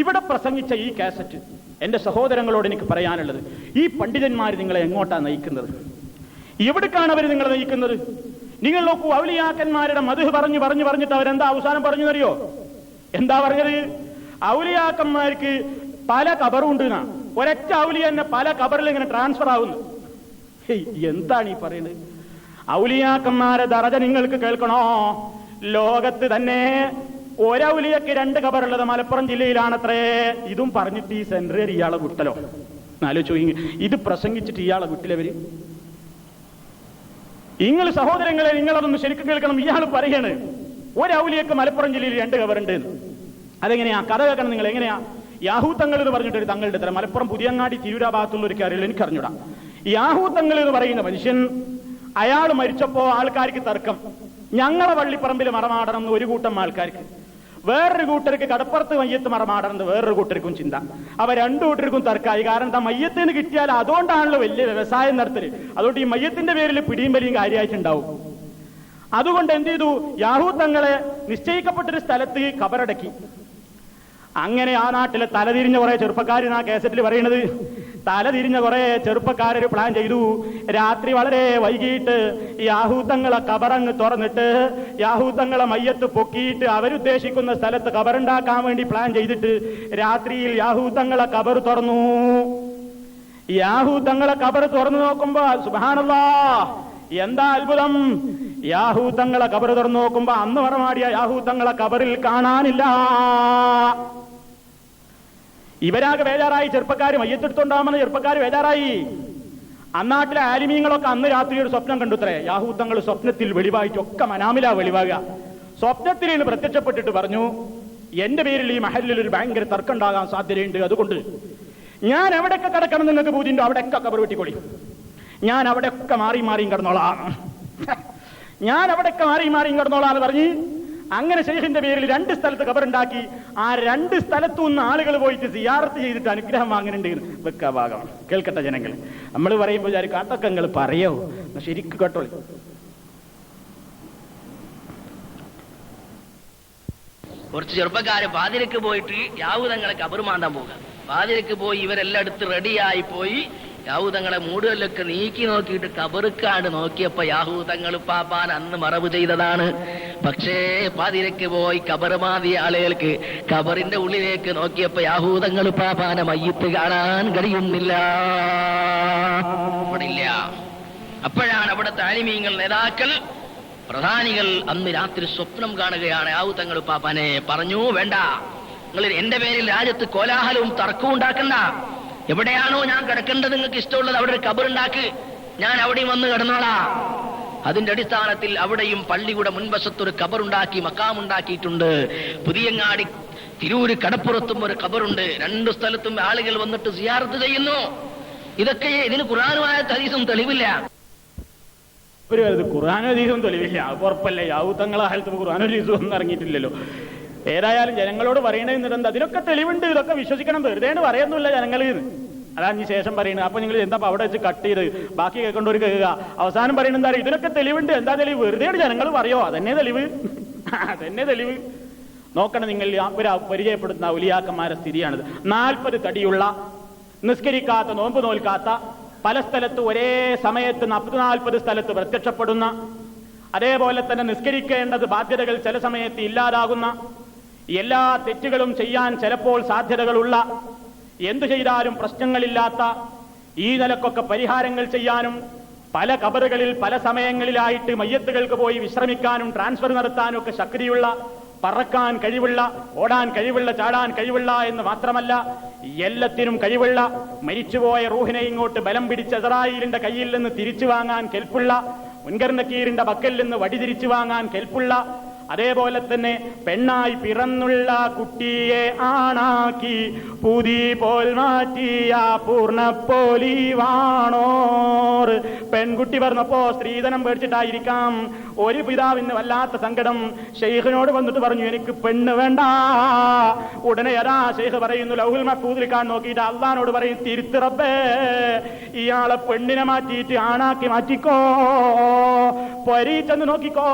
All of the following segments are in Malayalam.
ഇവിടെ പ്രസംഗിച്ച ഈ കാസറ്റ് എന്റെ സഹോദരങ്ങളോട് എനിക്ക് പറയാനുള്ളത് ഈ പണ്ഡിതന്മാർ നിങ്ങളെ എങ്ങോട്ടാണ് നയിക്കുന്നത്? എവിടേക്കാണ് അവർ നിങ്ങളെ നയിക്കുന്നത്? നിങ്ങൾ നോക്കൂ ഔലിയാക്കന്മാരുടെ മധു പറഞ്ഞു പറഞ്ഞു പറഞ്ഞിട്ട് അവരെന്താ അവസാനം പറഞ്ഞു തരിയോ എന്താ പറഞ്ഞത്? ഔലിയാക്കന്മാർക്ക് പല കബറുണ്ട് എന്നാ. ഒരൊറ്റ ഔലിയ തന്നെ പല കബറിൽ ഇങ്ങനെ ട്രാൻസ്ഫർ ആവുന്നു. എന്താണ് ഈ പറയുന്നത് ഔലിയാക്കന്മാരെ ദറജ നിങ്ങൾക്ക് കേൾക്കണോ? ലോകത്ത് തന്നെ ഒരൗലിയക്ക് രണ്ട് കബറുള്ളത് മലപ്പുറം ജില്ലയിലാണത്രേ. ഇതും പറഞ്ഞിട്ട് ഈ സെൻട്രേർ ഇയാളെ വിട്ടലോ? ആലോചിച്ചു ഇത് പ്രസംഗിച്ചിട്ട് ഇയാളെ വിട്ടിലവര്? നിങ്ങൾ സഹോദരങ്ങളെ നിങ്ങളതൊന്ന് ശരിക്കും കേൾക്കണം. ഇയാൾ പറയാണ് ഒരൗലിയക്ക് മലപ്പുറം ജില്ലയിൽ രണ്ട് കബറുണ്ട് അതെങ്ങനെയാ? കഥ കേൾക്കണം നിങ്ങൾ എങ്ങനെയാ? യാഹൂത്തങ്ങൾ എന്ന് പറഞ്ഞിട്ട് ഒരു തങ്ങളുടെ തരം മലപ്പുറം പുതിയങ്ങാടി തിരൂര ഭാഗത്തുള്ള ഒരു കാര്യമില്ല എനിക്കറിഞ്ഞൂടാ. യാഹൂത്തങ്ങൾ എന്ന് പറയുന്ന മനുഷ്യൻ അയാൾ മരിച്ചപ്പോ ആൾക്കാർക്ക് തർക്കം. ഞങ്ങളെ വള്ളിപ്പറമ്പിൽ മറമാടണം എന്ന് ഒരു കൂട്ടം ആൾക്കാർക്ക്. വേറൊരു കൂട്ടർക്ക് കടപ്പുറത്ത് മയ്യത്ത് മറമാടണമെന്ന് വേറൊരു കൂട്ടർക്കും ചിന്ത. അവ രണ്ടു കൂട്ടർക്കും തർക്കമായി കാരണം എന്താ? മയ്യത്തിന് കിട്ടിയാൽ അതുകൊണ്ടാണല്ലോ വലിയ വ്യവസായം നടത്തൽ. അതുകൊണ്ട് ഈ മയ്യത്തിന്റെ പേരിൽ പിടിയും വലിയും കാര്യമായിട്ടുണ്ടാവും. അതുകൊണ്ട് എന്ത് ചെയ്തു? യാഹൂ തങ്ങളെ നിശ്ചയിക്കപ്പെട്ടൊരു സ്ഥലത്ത് കബറടക്കി. അങ്ങനെ ആ നാട്ടിലെ തലതിരിഞ്ഞ കുറെ ചെറുപ്പക്കാരൻ ആ കേസറ്റിൽ പറയുന്നത് തലതിരിഞ്ഞ കുറെ ചെറുപ്പക്കാരൊരു പ്ലാൻ ചെയ്തു. രാത്രി വളരെ വൈകിട്ട് യാഹൂത്തങ്ങളെ കബറങ്ങ് തുറന്നിട്ട് യാഹൂത്തങ്ങളെ മയ്യത്ത് പൊക്കിയിട്ട് അവരുദ്ദേശിക്കുന്ന സ്ഥലത്ത് കബറുണ്ടാക്കാൻ വേണ്ടി പ്ലാൻ ചെയ്തിട്ട് രാത്രിയിൽ യാഹൂത്തങ്ങളെ കബർ തുറന്നു. യാഹൂത്തങ്ങളെ കബർ തുറന്നു നോക്കുമ്പോ സുബാനല്ലാ എന്താ അത്ഭുതം? യാഹൂത്തങ്ങളെ കബർ തുറന്നു നോക്കുമ്പോ അന്ന് പറമാടിയ യാഹൂത്തങ്ങളെ കബറിൽ കാണാനില്ല. ഇവരാകെ വേജാറായി ചെറുപ്പക്കാർ മയ്യത്തെടുത്തോണ്ടാമെന്ന് ചെറുപ്പക്കാർ വേജാറായി. അന്നാട്ടിലെ ആലിമീങ്ങളൊക്കെ അന്ന് രാത്രി ഒരു സ്വപ്നം കണ്ടുത്രേ. യാഹൂദങ്ങൾ സ്വപ്നത്തിൽ വെളിവായിട്ടൊക്കെ മനാമില വെളിവാകുക. സ്വപ്നത്തിൽ നിന്ന് പ്രത്യക്ഷപ്പെട്ടിട്ട് പറഞ്ഞു എന്റെ പേരിൽ ഈ മഹലിൽ ഒരു ഭയങ്കര തർക്കം ഉണ്ടാകാൻ സാധ്യതയുണ്ട്. അതുകൊണ്ട് ഞാൻ എവിടെയൊക്കെ കിടക്കണം നിങ്ങൾക്ക് പൂതിണ്ടോ അവിടെയൊക്കെ കബർ വെട്ടിക്കൊളി. ഞാൻ അവിടെയൊക്കെ മാറി മാറിയും കിടന്നോളാം. ഞാൻ അവിടെയൊക്കെ മാറി മാറിയും കിടന്നോളാം എന്ന് പറഞ്ഞ് അങ്ങനെ ഷെയ്ഖിന്റെ പേരിൽ രണ്ട് സ്ഥലത്ത് കബറുണ്ടാക്കി ആ രണ്ട് സ്ഥലത്തു നിന്ന് ആളുകൾ പോയിട്ട് സിയാറത്ത് ചെയ്തിട്ട് അനുഗ്രഹം വാങ്ങുന്നുണ്ട് വെക്ക ഭാഗം. കേൾക്കട്ടെ ജനങ്ങൾ നമ്മൾ പറയുമ്പോൾ വിചാരിക്കും അതൊക്കെ നിങ്ങൾ പറയോ? ശരിക്കും കേട്ടോളി. കുറച്ച് ചെറുപ്പക്കാര് പാതിരക്ക് പോയിട്ട് യാവുതങ്ങളെ കബറുമാന്താൻ പോകുക പാതിരക്ക് പോയി ഇവരെല്ലാം അടുത്ത് റെഡിയായി പോയി യാഹൂതങ്ങളെ മൂടുകല്ലൊക്കെ നീക്കി നോക്കിയിട്ട് കബറുക്കാണ്ട് നോക്കിയപ്പോ യാഹൂതങ്ങൾ പാപ്പാൻ അന്ന് മറവ് ചെയ്തതാണ്. പക്ഷേ പാതിരക്ക് പോയി മാതിയ ആളുകൾക്ക് കബറിന്റെ ഉള്ളിലേക്ക് നോക്കിയപ്പോ യാഹൂതങ്ങൾ പാപ്പാന മയ്യത്ത് കാണാൻ കഴിയുന്നില്ല. അപ്പോഴാണ് അവിടെ താലിമീങ്ങൾ നേതാക്കൾ പ്രധാനികൾ അന്ന് രാത്രി സ്വപ്നം കാണുകയാണ്. ആവുതങ്ങൾ പാപ്പാനെ പറഞ്ഞു വേണ്ട. നിങ്ങൾ എന്റെ പേരിൽ രാജ്യത്ത് കോലാഹലവും തർക്കവും ഉണ്ടാക്കണ്ട. എവിടെയാണോ ഞാൻ കിടക്കേണ്ടത് നിങ്ങൾക്ക് ഇഷ്ടമുള്ളത് അവിടെ ഒരു കബറുണ്ടാക്ക് ഞാൻ അവിടെയും വന്ന് കിടന്നോളാ. അതിന്റെ അടിസ്ഥാനത്തിൽ അവിടെയും പള്ളിയുടെ മുൻവശത്തൊരു കബറുണ്ടാക്കി മക്കാമുണ്ടാക്കിയിട്ടുണ്ട്. പുതിയങ്ങാടി തിരൂര് കടപ്പുറത്തും ഒരു കബറുണ്ട്. രണ്ടു സ്ഥലത്തും ആളുകൾ വന്നിട്ട് സിയാർത്ത് ചെയ്യുന്നു. ഇതൊക്കെ ഇതിന് ഖുറാനുമായ ഹദീസും തെളിവില്ല. ഒരു അത് ഖുർആാനദീസും തെളിവില്ല. ഉറപ്പല്ലേ? യാവൂത്തങ്ങളെ കാലത്ത് ഖുർആാനദീസും ഒന്നും ഇറങ്ങിയിട്ടില്ലല്ലോ. ഏതായാലും ജനങ്ങളോട് പറയണത് അതിനൊക്കെ തെളിവുണ്ട്. ഇതൊക്കെ വിശ്വസിക്കണം. വെറുതെ പറയുന്നില്ല ജനങ്ങൾ അതാ ഇനി ശേഷം പറയുന്നത് അപ്പൊ നിങ്ങൾ എന്താ അവിടെ വെച്ച് കട്ട് ചെയ്ത്? ബാക്കി കേൾക്കേണ്ടവർ കേൾക്കുക. അവസാനം പറയുന്നത് എന്താ പറയുക ഇതിനൊക്കെ തെളിവുണ്ട്. എന്താ തെളിവ്? വെറുതെ ജനങ്ങൾ പറയോ? അതന്നെ തെളിവ്. അതന്നെ തെളിവ്. നോക്കണം നിങ്ങൾ. പരിചയപ്പെടുത്തുന്ന ഉലിയാക്കന്മാരെ സ്ഥിതിയാണിത്. നാൽപ്പത് തടിയുള്ള നിസ്കരിക്കാത്ത നോമ്പ് നോൽക്കാത്ത പല സ്ഥലത്ത് ഒരേ സമയത്ത് നാൽപ്പത് നാൽപ്പത് സ്ഥലത്ത് പ്രത്യക്ഷപ്പെടുന്ന അതേപോലെ തന്നെ നിസ്കരിക്കേണ്ടത് ബാധ്യതകൾ ചില സമയത്ത് ഇല്ലാതാകുന്ന എല്ലാ തെറ്റുകളും ചെയ്യാൻ ചിലപ്പോൾ സാധ്യതകളുള്ള എന്തു ചെയ്താലും പ്രശ്നങ്ങളില്ലാത്ത ഈ നിലക്കൊക്കെ പരിഹാരങ്ങൾ ചെയ്യാനും പല കബറുകളിൽ പല സമയങ്ങളിലായിട്ട് മയ്യത്തുകൾക്ക് പോയി വിശ്രമിക്കാനും ട്രാൻസ്ഫർ നടത്താനും ഒക്കെ ശക്തിയുള്ള പറക്കാൻ കഴിവുള്ള ഓടാൻ കഴിവുള്ള ചാടാൻ കഴിവുള്ള എന്ന് മാത്രമല്ല എല്ലാത്തിനും കഴിവുള്ള മരിച്ചുപോയ റൂഹിനെ ഇങ്ങോട്ട് ബലം പിടിച്ച എസറായിലിന്റെ കയ്യിൽ നിന്ന് തിരിച്ചു വാങ്ങാൻ കെൽപ്പുള്ള മുൻകർണക്കീരിന്റെ പക്കൽ നിന്ന് വടി തിരിച്ചു വാങ്ങാൻ കെൽപ്പുള്ള അതേപോലെ തന്നെ പെണ്ണായി പിറന്നുള്ള കുട്ടിയെ ആണാക്കി പുതി പോൽ മാറ്റിയ പൂർണ വാണോർ പെൺകുട്ടി പറഞ്ഞപ്പോ സ്ത്രീധനം പേടിച്ചിട്ടായിരിക്കാം. ഒരു പിതാവിന് വല്ലാത്ത സങ്കടം. ഷെയ്ഖിനോട് വന്നിട്ട് പറഞ്ഞു എനിക്ക് പെണ്ണ് വേണ്ട. ഉടനെ അതാ ഷെയ്ഖ് പറയുന്നു ലൗഹുൽ മഹൂദിൽ കാണാൻ നോക്കിയിട്ട് അള്ളഹാനോട് പറയും തിരുത്തിറപ്പേ ഇയാളെ പെണ്ണിനെ മാറ്റിയിട്ട് ആണാക്കി മാറ്റിക്കോ. പൊരീച്ചെന്ന് ചെന്ന് നോക്കിക്കോ.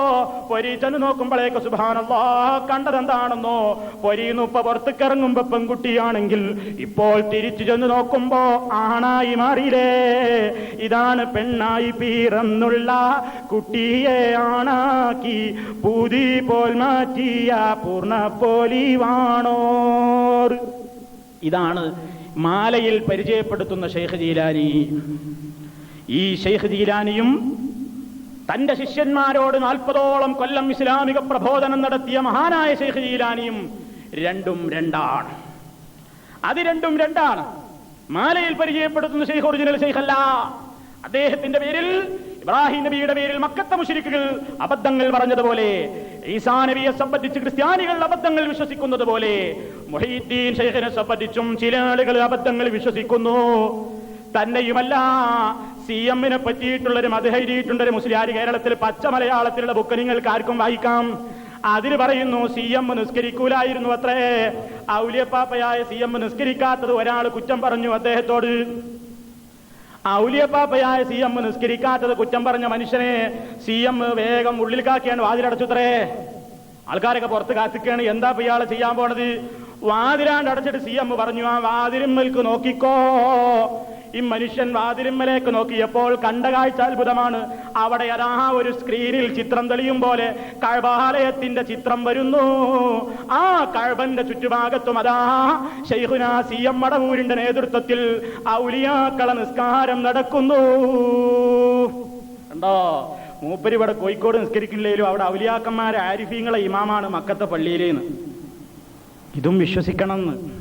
പൊരീച്ചെന്ന് ചെന്ന് വരുമ്പോഴേക്ക് സുബാനല്ലാ കണ്ടതെന്താണെന്നോ പൊരിയുന്നുപ്പ പുറത്തേക്കിറങ്ങുമ്പോ പെൺകുട്ടിയാണെങ്കിൽ ഇപ്പോൾ തിരിച്ചു ചെന്ന് നോക്കുമ്പോ ആണായി മാറിയില്ലേ? ഇതാണ് പെണ്ണായി പീറന്നുള്ള കുട്ടിയെ ആണാക്കി പൂതി പോൽ മാറ്റിയ പൂർണ പോലിവാണോർ. ഇതാണ് മാലയിൽ പരിചയപ്പെടുത്തുന്ന ഷെയ്ഖ് ജീലാനി. ഈ ഷെയ്ഖ് ജീലാനിയും തന്റെ ശിഷ്യന്മാരോട് നാൽപ്പതോളം കൊല്ലം ഇസ്ലാമിക പ്രബോധനം നടത്തിയ മഹാനായ ഷെയ്ഖ് ജീലാനിയും രണ്ടും രണ്ടാണ്. അത് രണ്ടും രണ്ടാണ്. മാലയിൽ പരിചയപ്പെടുത്തുന്ന ഷെയ്ഖ് ഒറിജിനൽ ഷെയ്ഖ് അല്ല അദ്ദേഹത്തിന്റെ പേരിൽ ഇബ്രാഹിം നബിയുടെ പേരിൽ മക്കത്തെ മുഷിരിക്കുകൾ അബദ്ധങ്ങൾ പറഞ്ഞതുപോലെ ഈസാ നബിയെ സംബന്ധിച്ച് ക്രിസ്ത്യാനികൾ അബദ്ധങ്ങൾ വിശ്വസിക്കുന്നത് പോലെ മൊഹീദ്ദീൻ ഷെയ്ഖിനെ സംബന്ധിച്ചും ചില ആളുകൾ അബദ്ധങ്ങൾ വിശ്വസിക്കുന്നു. തന്നെയുമല്ല സി എമ്മിനെ പറ്റിയിട്ടുള്ളൊരു മത എഴുതിയിട്ടുള്ളൊരു മുസ്ലിയാർ കേരളത്തിൽ പച്ച മലയാളത്തിലുള്ള ബുക്ക് നിങ്ങൾക്ക് ആർക്കും വായിക്കാം. അതിന് പറയുന്നു സി എം നിസ്കരിക്കൂലായിരുന്നു അത്രേ. ഔലിയപ്പാപ്പയായ സി എം നിസ്കരിക്കാത്തത് ഒരാൾ കുറ്റം പറഞ്ഞു അദ്ദേഹത്തോട്. ഔലിയപ്പാപ്പയായ സി എം നിസ്കരിക്കാത്തത് കുറ്റം പറഞ്ഞ മനുഷ്യനെ സി എം വേഗം ഉള്ളിൽ കാക്കിയാണ് വാതിലടച്ചുത്രേ. ആൾക്കാരൊക്കെ പുറത്ത് കാത്തിക്കാണ് എന്താ ഇയാളെ ചെയ്യാൻ പോണത്? വാതിലാണ്ട് അടച്ചിട്ട് സി എം പറഞ്ഞു ആ വാതിലിമ്മൽക്ക് നോക്കിക്കോ. ഈ മനുഷ്യൻ വാതിരിമ്മലേക്ക് നോക്കിയപ്പോൾ കണ്ട കാഴ്ച അത്ഭുതമാണ്. അവിടെ അതാ ഒരു സ്ക്രീനിൽ ചിത്രം തെളിയും പോലെ കഴബാലയത്തിന്റെ ചിത്രം വരുന്നു. ആ കഴബന്റെ ചുറ്റുഭാഗത്തും അതാ ഷെയ്ഖുന സി എം മടവൂരിന്റെ നേതൃത്വത്തിൽ ഔലിയാക്കള നിസ്കാരം നടക്കുന്നു. ഉണ്ടോ മൂപ്പര് ഇവിടെ കോഴിക്കോട് നിസ്കരിക്കില്ലേലും അവിടെ ഔലിയാക്കന്മാരെ ആരിഫീങ്ങളെ ഇമാമാണ് മക്കത്തെ പള്ളിയിലേന്ന്. ഇതും വിശ്വസിക്കണം എന്ന്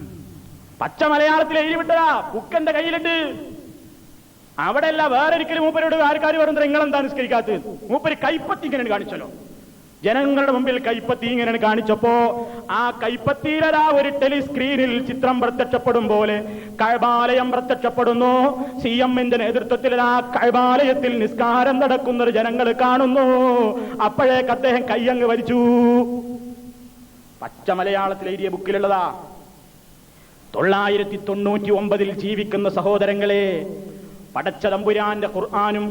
പച്ച മലയാളത്തിൽ എഴുതി വിട്ടതാ ബുക്ക് എന്റെ കയ്യിലുണ്ട്. അവിടെ അല്ല വേറൊരിക്കലും മൂപ്പരോട് ആൾക്കാർ പറയുന്നത് നിങ്ങളെന്താ നിസ്കരിക്കാത്ത മൂപ്പര് കൈപ്പത്തി ഇങ്ങനെ കാണിച്ചല്ലോ. ജനങ്ങളുടെ മുമ്പിൽ കൈപ്പത്തി ഇങ്ങനെ കാണിച്ചപ്പോ ആ കൈപ്പത്തിയിലതാ ഒരു ടെലിസ്ക്രീനിൽ ചിത്രം പ്രത്യക്ഷപ്പെടും പോലെ കഴബാലയം പ്രത്യക്ഷപ്പെടുന്നു. സി എമ്മിന്റെ നേതൃത്വത്തിൽ ആ കഴബാലയത്തിൽ നിസ്കാരം നടക്കുന്നത് ജനങ്ങൾ കാണുന്നു. അപ്പോഴേക്ക് അദ്ദേഹം കയ്യങ്ങ് വലിച്ചു. പച്ച മലയാളത്തിൽ എഴുതിയ ബുക്കിലുള്ളതാ തൊള്ളായിരത്തി തൊണ്ണൂറ്റി ഒമ്പതിൽ ജീവിക്കുന്ന സഹോദരങ്ങളെ പടച്ച തമ്പുരാന്റെ ഖുർആാനും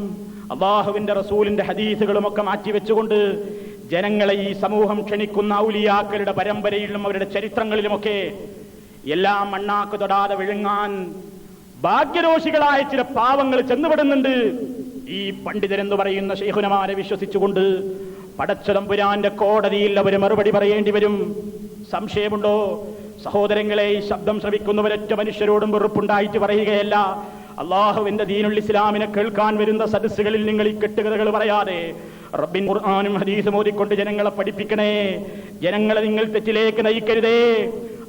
അള്ളാഹുവിന്റെ റസൂലിന്റെ ഹദീസുകളും ഒക്കെ മാറ്റിവെച്ചുകൊണ്ട് ജനങ്ങളെ ഈ സമൂഹം ക്ഷണിക്കുന്ന ഔലിയാക്കളുടെ പരമ്പരയിലും അവരുടെ ചരിത്രങ്ങളിലുമൊക്കെ എല്ലാം മണ്ണാക്ക് തൊടാതെ വിഴുങ്ങാൻ ഭാഗ്യദോഷികളായ ചില പാവങ്ങൾ ചെന്നുപെടുന്നുണ്ട്. ഈ പണ്ഡിതരെന്ന് പറയുന്ന ശേഖുനമാരെ വിശ്വസിച്ചുകൊണ്ട് പടച്ചതമ്പുരാന്റെ കോടതിയിൽ അവർ മറുപടി പറയേണ്ടി വരും. സംശയമുണ്ടോ? സഹോദരങ്ങളെ ഈ ശബ്ദം ശ്രവിക്കുന്നവരൊറ്റ മനുഷ്യരോടും വെറുപ്പുണ്ടായിട്ട് പറയുകയല്ല. അള്ളാഹുവിന്റെ ദീനുൽ ഇസ്ലാമിനെ കേൾക്കാൻ വരുന്ന സദസ്സുകളിൽ നിങ്ങൾ ഈ കെട്ടുകഥകൾ പറയാതെ റബ്ബിൻ ഖുർആാനും ഹദീസും ഓതിക്കൊണ്ട് ജനങ്ങളെ പഠിപ്പിക്കണേ. ജനങ്ങളെ നിങ്ങൾ തെറ്റിലേക്ക് നയിക്കരുതേ.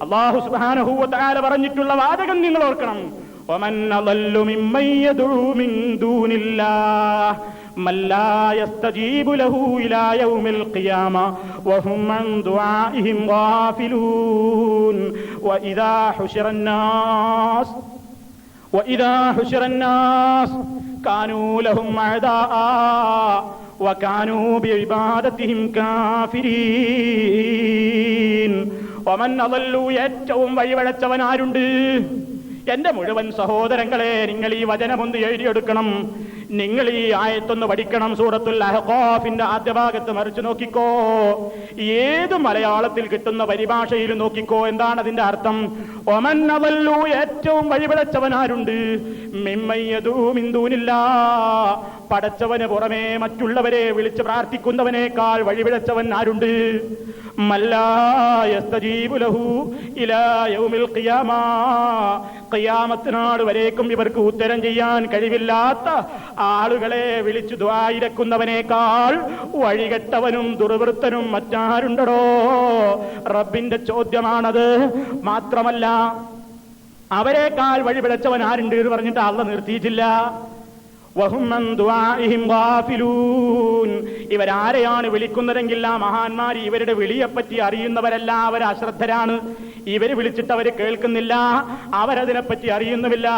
അള്ളാഹു തആല പറഞ്ഞിട്ടുള്ള വാചകം നിങ്ങൾ ഓർക്കണം. ومن أضل ممن يدعو من دون الله من لا يستجيب له إلى يوم القيامة وهم عن دعائهم غافلون وإذا حشر الناس وإذا حشر الناس كانوا لهم أعداء وكانوا بعبادتهم كافرين ومن أضل ഏറ്റവും വഴിവഴച്ചവൻ ആരുണ്ട് എന്റെ മുഴുവൻ സഹോദരങ്ങളെ നിങ്ങൾ ഈ വചനമൊന്ന് എഴുതിയെടുക്കണം. നിങ്ങൾ ഈ ആയത്തൊന്ന് പഠിക്കണം സൂറത്തുൽ അഹ്ഖാഫിന്റെ ആദ്യ ഭാഗത്ത് മറിച്ചു നോക്കിക്കോ. ഏത് മലയാളത്തിൽ കിട്ടുന്ന പരിഭാഷയിൽ നോക്കിക്കോ. എന്താണ് അതിന്റെ അർത്ഥം? ഒമൻ അവല്ലു ഏറ്റവും വഴിപിടച്ചവനാരുണ്ട് മിമ്മയ്യതൂമിന്ദൂനില്ല പടച്ചവന് പുറമേ മറ്റുള്ളവരെ വിളിച്ച് പ്രാർത്ഥിക്കുന്നവനേക്കാൾ വഴിപിഴച്ചവൻ ആരുണ്ട്? മല്ലായസ്തജീബുലഹു ഇലാ യൗമിൽ ഖിയാമാ. ഖിയാമത്തിനാട് വരേക്കും ഇവർക്ക് ഉത്തരം ചെയ്യാൻ കഴിവില്ലാത്ത ആളുകളെ വിളിച്ചു ദ്വായിരക്കുന്നവനേക്കാൾ വഴികെട്ടവനും ദുർവൃത്തനും മറ്റാരുണ്ടടോ? റബ്ബിന്റെ ചോദ്യമാണത്. മാത്രമല്ല അവരെക്കാൾ വഴി വിളച്ചവൻ ആരുണ്ട് എന്ന് പറഞ്ഞിട്ട് അള്ള നിർത്തിയിട്ടില്ല. ഇവരാരെയാണ് വിളിക്കുന്നതെങ്കിൽ ആ മഹാന്മാർ ഇവരുടെ വിളിയെപ്പറ്റി അറിയുന്നവരല്ല അവർ അശ്രദ്ധരാണ്. ഇവർ വിളിച്ചിട്ട് അവർ കേൾക്കുന്നില്ല. അവരതിനെപ്പറ്റി അറിയുന്നുമില്ല.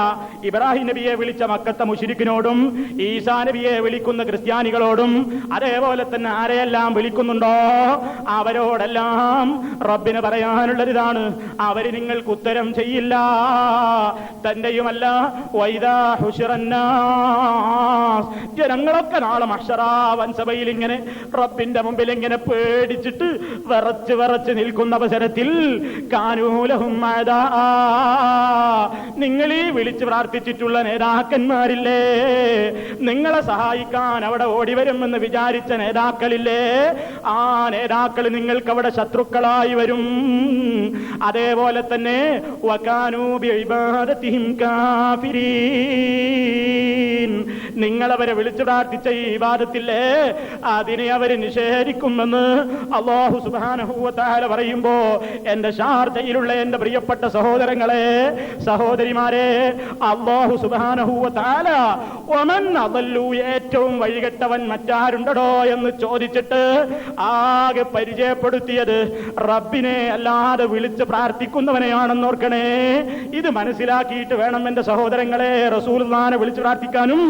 ഇബ്രാഹിം നബിയെ വിളിച്ച മക്കത്തെ മുഷിരിക്കിനോടും ഈസാ നബിയെ വിളിക്കുന്ന ക്രിസ്ത്യാനികളോടും അതേപോലെ തന്നെ ആരെയെല്ലാം വിളിക്കുന്നുണ്ടോ? അവരോടെല്ലാം റബ്ബിന് പറയാനുള്ളത് ഇതാണ് അവർ നിങ്ങൾക്ക് ഉത്തരം ചെയ്യില്ല. തന്റെയുമല്ല വൈദാ ഹുഷിറന്നാസ്. ജനങ്ങളൊക്കെ നാളെ മഷറാവൻ സഭയിൽ ഇങ്ങനെ റബ്ബിന്റെ മുമ്പിൽ ഇങ്ങനെ പേടിച്ചിട്ട് വിറച്ച് വിറച്ച് നിൽക്കുന്ന അവസരത്തിൽ കാനൂലഹും. നിങ്ങൾ ഈ വിളിച്ച് പ്രാർത്ഥിച്ചിട്ടുള്ള നേതാക്കന്മാരില്ലേ നിങ്ങളെ സഹായിക്കാൻ അവിടെ ഓടി വരുമെന്ന് വിചാരിച്ച നേതാക്കളില്ലേ ആ നേതാക്കൾ നിങ്ങൾക്ക് അവിടെ ശത്രുക്കളായി വരും അതേപോലെ തന്നെ ബിഇബാദത്തിഹിം കാഫിരീൻ നിങ്ങളവരെ വിളിച്ചു പ്രാർത്ഥിച്ച ഈ വിവാദത്തില്ലേ അതിനെ അവർ നിഷേധിക്കുമെന്ന് അള്ളാഹു സുബാനഹൂവത്താല പറയുമ്പോ എന്റെ ഷാർജയിലുള്ള എന്റെ പ്രിയപ്പെട്ട സഹോദരങ്ങളെ സഹോദരിമാരെ അള്ളാഹു സുബാനഹൂവത്താല ഒമൻ അതല്ലു ഏറ്റവും വഴികെട്ടവൻ മറ്റാരുണ്ടടോ എന്ന് ചോദിച്ചിട്ട് ആകെ പരിചയപ്പെടുത്തിയത് റബ്ബിനെ അല്ലാതെ വിളിച്ച് പ്രാർത്ഥിക്കുന്നവനെയാണെന്ന് ഓർക്കണേ. ഇത് മനസ്സിലാക്കിയിട്ട് വേണം എന്റെ സഹോദരങ്ങളെ റസൂൽ വിളിച്ചു പ്രാർത്ഥിക്കാനും.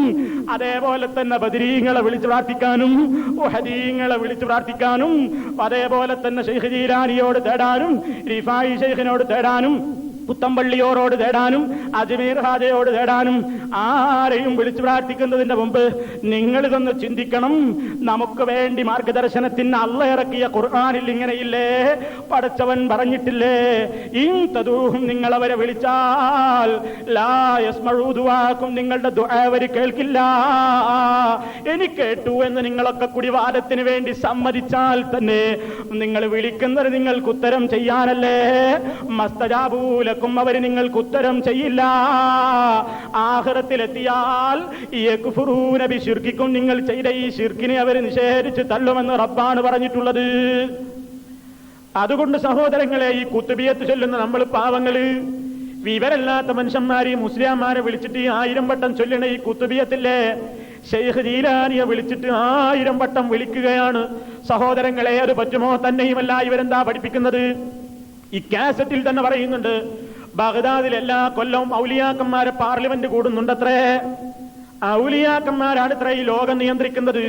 അതേപോലെ തന്നെ ബദരീങ്ങളെ വിളിച്ചു പ്രാർത്ഥിക്കാനും ഉഹദീങ്ങളെ വിളിച്ചു പ്രാർത്ഥിക്കാനും അതേപോലെ തന്നെ ഷെയ്ഖ് ജീരാനിയോട് തേടാനും റിഫായി ഷെയ്ഖിനോട് തേടാനും പുത്തമ്പള്ളിയോരോട് തേടാനും അജ്മീർ ഹാജയോട് തേടാനും ആരെയും വിളിച്ചു പ്രാർത്ഥിക്കുന്നതിന്റെ മുമ്പ് നിങ്ങൾ ഇതൊന്ന് ചിന്തിക്കണം. നമുക്ക് വേണ്ടി മാർഗദർശനത്തിന് അള്ള ഇറക്കിയ ഖുർആാനിൽ ഇങ്ങനെയില്ലേ? പടച്ചവൻ പറഞ്ഞിട്ടില്ലേ? ഇൻ തദൂഹും നിങ്ങൾ അവരെ വിളിച്ചാൽ ലാ യസ്മഴൂതുവാക്കും നിങ്ങളുടെ അവർ കേൾക്കില്ല. എനിക്ക് കേട്ടു എന്ന് നിങ്ങളൊക്കെ കുടിവാദത്തിന് വേണ്ടി സമ്മതിച്ചാൽ തന്നെ നിങ്ങൾ വിളിക്കുന്നത് നിങ്ങൾക്ക് ഉത്തരം ചെയ്യാനല്ലേ? മസ്തജാബൂലക്കും അവർ നിങ്ങൾക്ക് ഉത്തരം ചെയ്യില്ല. ആഹ്റത്തിലെത്തിയാൽ കുഫുറൂനബി ബിശിർക്കിക്കും നിങ്ങൾ ചെയ്ത ഈ ശിർക്കിനെ അവർ നിഷേധിച്ച് തള്ളുമെന്ന് റബ്ബാണ് പറഞ്ഞിട്ടുള്ളത്. അതുകൊണ്ട് സഹോദരങ്ങളെ ഈ കുത്തുബിയത്ത് ചൊല്ലുന്ന നമ്മൾ പാവങ്ങൾ വിവരല്ലാത്ത മനുഷ്യന്മാരെ മുസ്ലിംമാരെ വിളിച്ചിട്ട് ഈ ആയിരം വട്ടം ചൊല്ലണ ഈ കുത്തുബിയത്തില്ലേ ഷെയ്ഖ് ജീലാനിയെ വിളിച്ചിട്ട് ആയിരം വട്ടം വിളിക്കുകയാണ്. സഹോദരങ്ങളെ അത് പറ്റുമോ? തന്നെയുമല്ല ഇവരെന്താ പഠിപ്പിക്കുന്നത്? ഈ കാസറ്റിൽ തന്നെ പറയുന്നുണ്ട് ബഗ്ദാദിൽ എല്ലാ കൊല്ലവും ഔലിയാക്കന്മാരെ പാർലമെന്റ് കൂടുന്നുണ്ടത്രേ. ഔലിയാക്കന്മാരാണ് ഇത്ര ഈ ലോകം നിയന്ത്രിക്കുന്നത്.